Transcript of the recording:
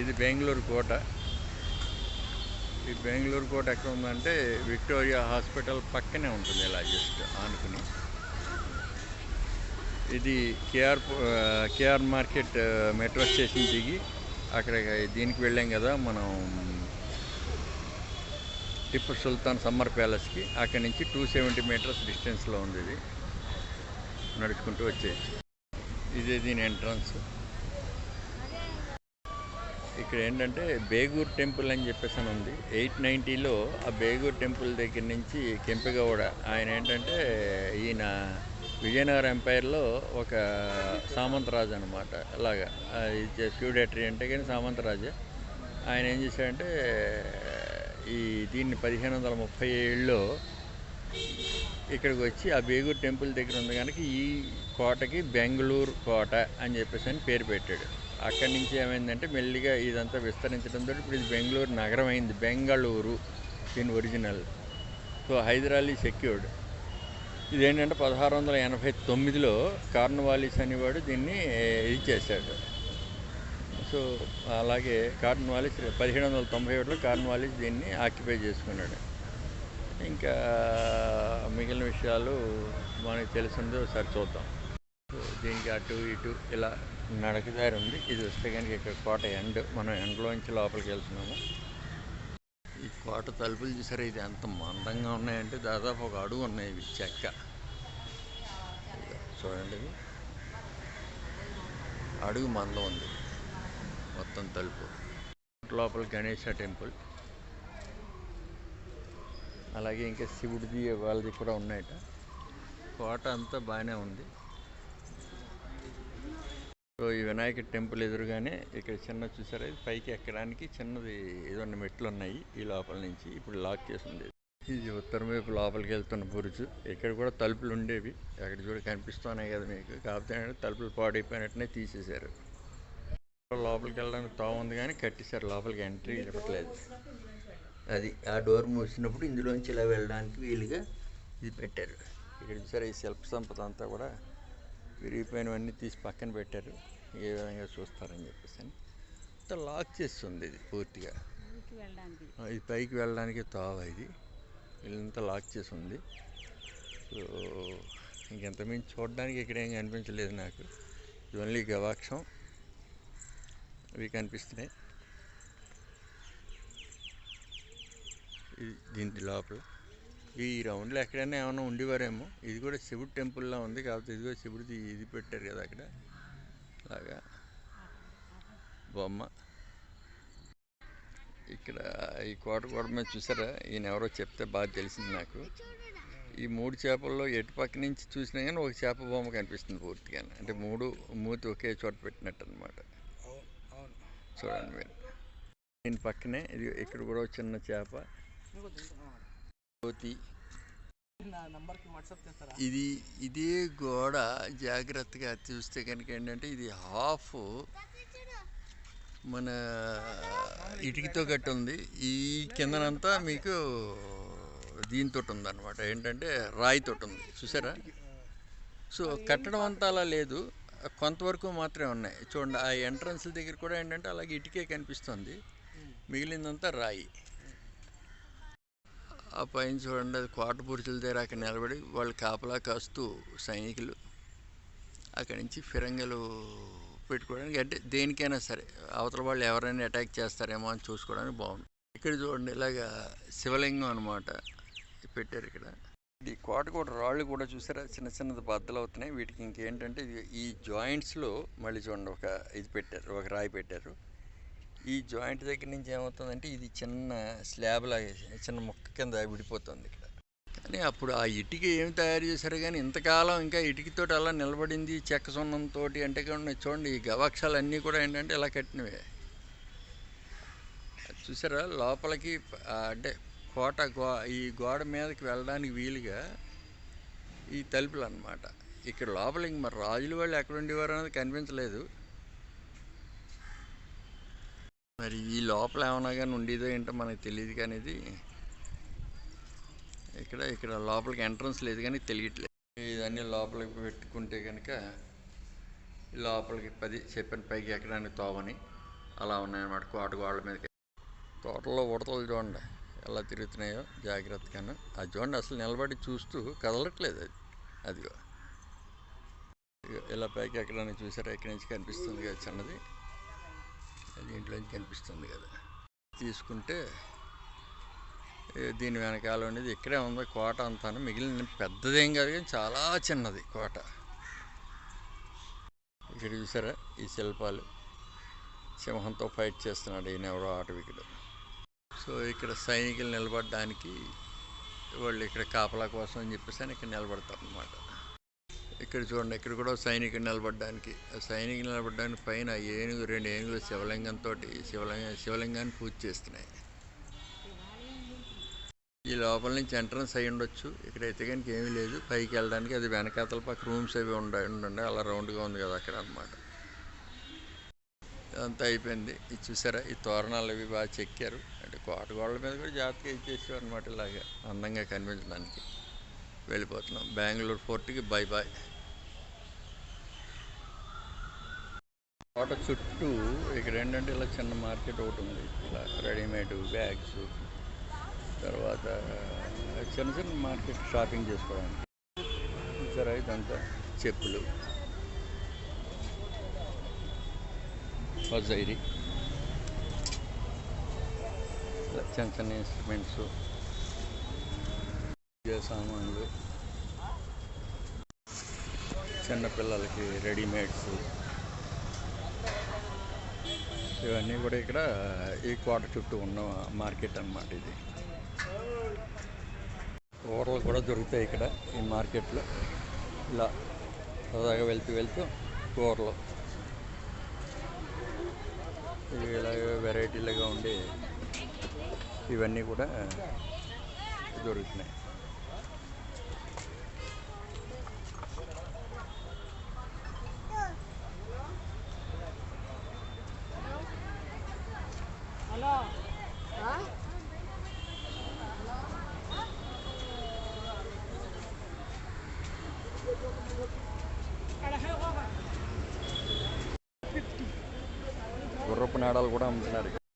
ఇది బెంగళూరు కోట. ఈ బెంగళూరు కోట ఎక్కడ ఉందంటే విక్టోరియా హాస్పిటల్ పక్కనే ఉంటుంది ఇలా జస్ట్ ఆనుకుని. ఇది KR KR market metro station దిగి అక్కడ దీనికి వెళ్ళాం కదా మనం టిప్పు సుల్తాన్ సమ్మర్ ప్యాలెస్కి. అక్కడి నుంచి టూ సెవెంటీ మీటర్స్ డిస్టెన్స్లో ఉంది ఇది. నడుచుకుంటూ వచ్చేది ఇదే దీని ఎంట్రన్స్. ఇక్కడ ఏంటంటే బేగూర్ టెంపుల్ అని చెప్పేసి అని ఉంది. ఎయిట్ నైంటీలో ఆ బేగూర్ టెంపుల్ దగ్గర నుంచి కెంపెగౌడ ఆయన ఏంటంటే ఈయన విజయనగర ఎంపైర్లో ఒక సామంతరాజు అనమాట అలాగా ఇది ఫ్యూడేటరీ అంటే కానీ సామంతరాజు. ఆయన ఏం చేశాడంటే ఈ దీన్ని పదిహేను వందల ముప్పై ఏళ్ళలో ఇక్కడికి వచ్చి ఆ బేగూర్ టెంపుల్ దగ్గర ఉంది కనుక ఈ కోటకి బెంగళూరు కోట అని చెప్పేసి అని పేరు పెట్టాడు. అక్కడి నుంచి ఏమైందంటే మెల్లిగా ఇదంతా విస్తరించడంతో ఇప్పుడు ఇది బెంగళూరు నగరం అయింది. బెంగళూరు దీని ఒరిజినల్. So Hyder Ali secured. ఇదేంటంటే పదహారు వందల ఎనభై తొమ్మిదిలో కార్న్వాలిస్ అనేవాడు దీన్ని ఇది చేశాడు. సో అలాగే కార్న్వాలిస్ పదిహేడు వందల తొంభై ఏడులో కార్న్వాలిస్ దీన్ని ఆక్యుపై చేసుకున్నాడు. ఇంకా మిగిలిన విషయాలు మనకు తెలిసిందో ఒకసారి చూద్దాం. సో దీనికి అటు ఇటు ఇలా నడకదారి ఉంది. ఇది వస్తే కనుక ఇక్కడ కోట ఎండ్ మనం ఎండ్లోంచి లోపలికి వెళ్తున్నాము. ఈ కోట తలుపులు చూసారా? ఇది ఎంత మందంగా ఉన్నాయంటే దాదాపు ఒక అడుగు ఉన్నాయి ఇవి చెక్క. చూడండి. ఇవి. అడుగు మందం ఉంది. మొత్తం తలుపు. లోపల గణేష టెంపుల్. అలాగే ఇంకా శివుడిది వాళ్ళది కూడా ఉన్నాయట. కోట అంతా బాగానే ఉంది. సో ఈ వినాయక టెంపుల్ ఎదురుగానే ఇక్కడ చిన్న చూసారా? ఇది పైకి ఎక్కడానికి చిన్నది ఏదో మెట్లు ఉన్నాయి ఈ లోపల నుంచి. ఇప్పుడు లాక్ చేసి ఉండేది ఇది ఉత్తరం వైపు లోపలికి వెళ్తున్న బురుజు. ఇక్కడ కూడా తలుపులు ఉండేవి. అక్కడ చూడ కనిపిస్తున్నాయి కదా మీకు. కాకపోతే తలుపులు పాడైపోయినట్టునే తీసేశారు. లోపలికి వెళ్ళడానికి తాగుంది కానీ కట్టేశారు. లోపలికి ఎంట్రీ ఇవ్వట్లేదు. అది ఆ డోర్ మూసినప్పుడు ఇందులోంచి ఇలా వెళ్ళడానికి వీలుగా ఇది పెట్టారు. ఇక్కడ చూసారా ఈ శిల్ప సంపద అంతా కూడా? విరిగిపోయినవన్నీ తీసి పక్కన పెట్టారు. ఏ విధంగా చూస్తారని చెప్పేసి అని. అంతా లాక్ చేస్తుంది ఇది పూర్తిగా. ఇది పైకి వెళ్ళడానికి తావ ఇది. వీళ్ళంతా లాక్ చేసి ఉంది. సో ఇంకెంతమించి చూడడానికి ఇక్కడ ఏం కనిపించలేదు నాకు. ఇది ఓన్లీ గవాక్షం. ఇవి కనిపిస్తున్నాయి. దీని లోపల. ఈ రౌండ్లో ఎక్కడైనా ఏమైనా ఉండేవారేమో. ఇది కూడా శివుడు టెంపుల్లా ఉంది కాకపోతే ఇది కూడా శివుడిది ఇది పెట్టారు కదా అక్కడ. అలాగా. బొమ్మ. ఇక్కడ ఈ కోట గోడ మీద చూసారా? ఈయన ఎవరో చెప్తే బాగా తెలిసింది నాకు. ఈ మూడు చేపల్లో ఎటు పక్క నుంచి చూసినా కానీ ఒక చేప బొమ్మ కనిపిస్తుంది పూర్తిగా అంటే మూడు మూతి ఒకే చోట పెట్టినట్టు అనమాట చూడండి మీరు. దీని పక్కనే ఇది ఇక్కడ కూడా చిన్న చేప. చేస్తారా? ఇది ఇదే గోడ జాగ్రత్తగా చూస్తే కనుక ఏంటంటే ఇది హాఫ్ మన ఇటుకతో కట్టి ఉంది. ఈ కిందనంతా మీకు దీంతో ఉందన్నమాట. ఏంటంటే రాయితో ఉంది. చూసారా? సో కట్టడం అంతా అలా లేదు. కొంతవరకు మాత్రమే ఉన్నాయి. చూడండి ఆ ఎంట్రన్స్ దగ్గర కూడా ఏంటంటే అలాగే ఇటుకే కనిపిస్తుంది. మిగిలిందంతా రాయి. ఆ పైన చూడండి అది కోట పురుషుల దగ్గర అక్కడ నిలబడి వాళ్ళు కాపలా కాస్తూ సైనికులు అక్కడి నుంచి ఫిరంగలు పెట్టుకోవడానికి అంటే దేనికైనా సరే అవతల వాళ్ళు ఎవరైనా అటాక్ చేస్తారేమో అని చూసుకోవడానికి బాగుంది. ఇక్కడ చూడండి ఇలాగా శివలింగం అనమాట పెట్టారు ఇక్కడ. ఈ కోట కూడా రాళ్ళు కూడా చూసారా? చిన్న చిన్నది బద్దలు అవుతున్నాయి. వీటికి ఇంకేంటంటే ఇది- ఈ జాయింట్స్లో మళ్ళీ చూడండి ఒక ఇది పెట్టారు ఒక రాయి పెట్టారు. ఈ జాయింట్ దగ్గర నుంచి ఏమవుతుందంటే ఇది చిన్న స్లాబ్ లాగా చిన్న ముక్క కింద విడిపోతుంది ఇక్కడ. కానీ అప్పుడు ఆ ఇటుక ఏమి తయారు చేశారు కానీ ఇంతకాలం ఇంకా ఇటుకతోటి అలా నిలబడింది చెక్క సున్నంతో అంటే కూడా చూడండి ఈ గవాక్షాలన్నీ కూడా ఏంటంటే ఇలా కట్టినవే. అది చూసారా లోపలికి అంటే కోట గో ఈ గోడ మీదకి వెళ్ళడానికి వీలుగా ఈ తలుపులు అన్నమాట. ఇక్కడ లోపల ఇంక మరి రాజుల వాళ్ళు ఎక్కడ ఉండేవారు అనేది కనిపించలేదు. మరి ఈ లోపల ఏమన్నా కానీ ఉండేదో ఏంటో మనకు తెలియదు కానీ ఇది ఇక్కడ ఇక్కడ లోపలికి ఎంట్రన్స్ లేదు కానీ తెలియట్లేదు. ఇదన్నీ లోపలికి పెట్టుకుంటే కనుక లోపలికి పది చెప్పిన పైకి ఎక్కడానికి తోవని. అలా ఉన్నాయన్నమాట కోట గోడల మీదకి. తోటలో ఉడతలు చూడండి ఎలా తిరుగుతున్నాయో జాగ్రత్తగాను. అది చూడండి అసలు నిలబడి చూస్తూ కదలట్లేదు అది. అదిగో. ఇలా పైకి ఎక్కడానికి చూసారా? ఎక్కడి నుంచి కనిపిస్తుంది కదా చిన్నది. అది ఇంట్లోంచి కనిపిస్తుంది కదా. తీసుకుంటే దీని వెనకాల ఉండేది ఇక్కడే ఉంది కోట అంతాను. మిగిలిన పెద్దదేం కాదు కానీ చాలా చిన్నది కోట. ఇక్కడ చూసారా ఈ శిల్పాలు? సింహంతో ఫైట్ చేస్తున్నాడు ఈయన ఎవరో ఆటవికుడు సో ఇక్కడ సైనికులు నిలబడడానికి వాళ్ళు ఇక్కడ కాపలా కోసం అని చెప్పేసి అని ఇక్కడ నిలబడతారు అన్నమాట ఇక్కడ చూడండి ఇక్కడ కూడా సైనికుడు నిలబడడానికి ఆ సైనికులు నిలబడడానికి పైన ఏనుగు రెండు ఏనుగులు శివలింగంతో శివలింగ శివలింగాన్ని పూజ చేస్తున్నాయి. ఈ లోపల నుంచి ఎంట్రన్స్ అయి ఉండొచ్చు. ఇక్కడైతే కనుక ఏమీ లేదు. పైకి వెళ్ళడానికి అది వెనకాతల పక్క రూమ్స్ అవి ఉండ ఉండండి. అలా రౌండ్గా ఉంది కదా అక్కడ అనమాట ఇదంతా అయిపోయింది. ఇది చూసారా? ఈ తోరణాలు అవి బాగా చెక్కారు. అంటే కోట గోడల మీద కూడా జాగ్రత్తగా ఇచ్చేసారు అనమాట ఇలాగా అందంగా కనిపించడానికి. వెళ్ళిపోతున్నాం. బెంగళూరు ఫోర్ట్కి బై బాయ్ కోట చుట్టూ ఇక్కడ ఏంటంటే ఇలా చిన్న మార్కెట్ ఒకటి ఉంది. ఇలా రెడీమేడ్ బ్యాగ్స్ తర్వాత చిన్న చిన్న మార్కెట్ షాపింగ్ చేసుకోవడానికి. సరే ఇదంతా? చెప్పులు. హజైరి ఇలా చిన్న చిన్న ఇన్స్ట్రుమెంట్స్ పూజ సామాన్లు చిన్నపిల్లలకి రెడీమేడ్స్. ఇవన్నీ కూడా ఇక్కడ ఈ కోట చుట్టూ ఉన్న మార్కెట్ అన్నమాట ఇది. కూరలు కూడా దొరుకుతాయి ఇక్కడ ఈ మార్కెట్లో. ఇలా సరదాగా వెళ్తూ వెళ్తూ కూరలు ఇవి ఇలాగ వెరైటీలుగా ఉండి ఇవన్నీ కూడా దొరుకుతున్నాయి. గుర్రపు నాడాలు కూడా అమ్ముతున్నారు ఇక్కడ